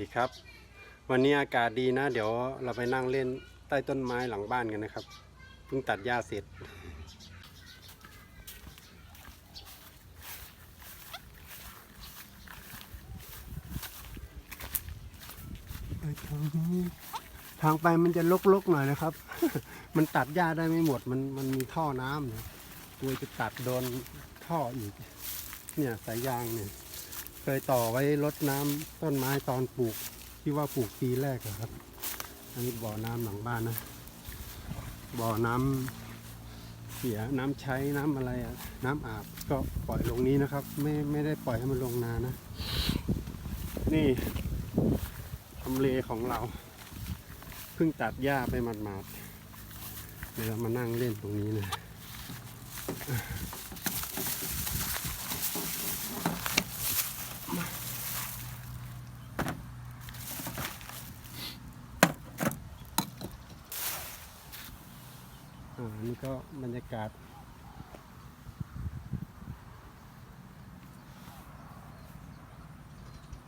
ดีครับ วันนี้อากาศดีนะ เดี๋ยวเราไปนั่งเล่นใต้ต้นไม้หลังบ้านกันนะครับเพิ่งตัดหญ้าเสร็จทางนี้ทางไปมันจะลกๆหน่อยนะครับ มันตัดหญ้าได้ไม่หมด มันมันมีท่อน้ำเนี่ยกลัวจะตัดโดนท่ออีก เนี่ยสายยางเนี่ย เคยต่อไว้รดน้ำต้นไม้ตอนปลูกที่ว่าปลูกปีแรกครับ อันนี้บ่อน้ำหลังบ้านนะ บ่อน้ำเสียน้ำใช้น้ำอะไรอะน้ำอาบก็ปล่อยลงนี้นะครับ ไม่ไม่ได้ปล่อยให้มันลงนานะ นี่ทำเลของเราเพิ่งตัดหญ้าไปหมาดๆเดี๋ยวเรามานั่งเล่นตรงนี้นะ อ่านี่ก็บรรยากาศ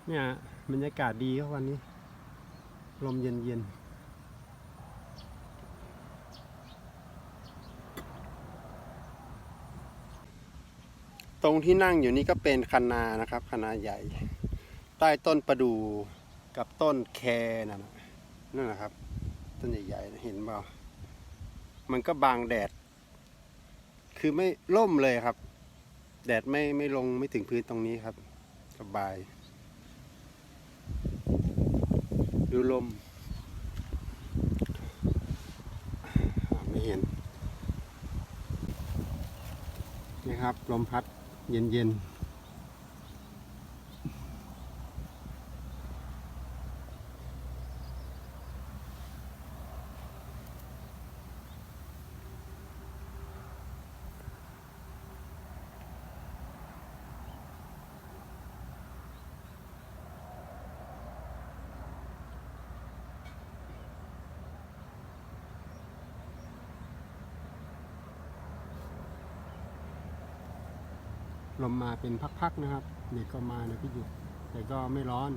เนี่ยบรรยากาศดีครับวันนี้ ลมเย็นเย็นตรงที่นั่งอยู่นี่ก็เป็นคะนานะครับคะนาใหญ่ ใต้ต้นประดู่กับต้นแคนั่นน่ะนั่นแหละครับ ต้นใหญ่ๆเห็นเปล่า มันก็บางแดด คือไม่ร่มเลยครับ แดดไม่ไม่ลงไม่ถึงพื้นตรงนี้ครับ สบาย ดูลม ไม่เห็น นี่ครับ ลมพัดเย็นเลมมาเป็นพักๆนะครับ เด็กก็มานะพี่หยุดแต่ก็ไม่ร้อน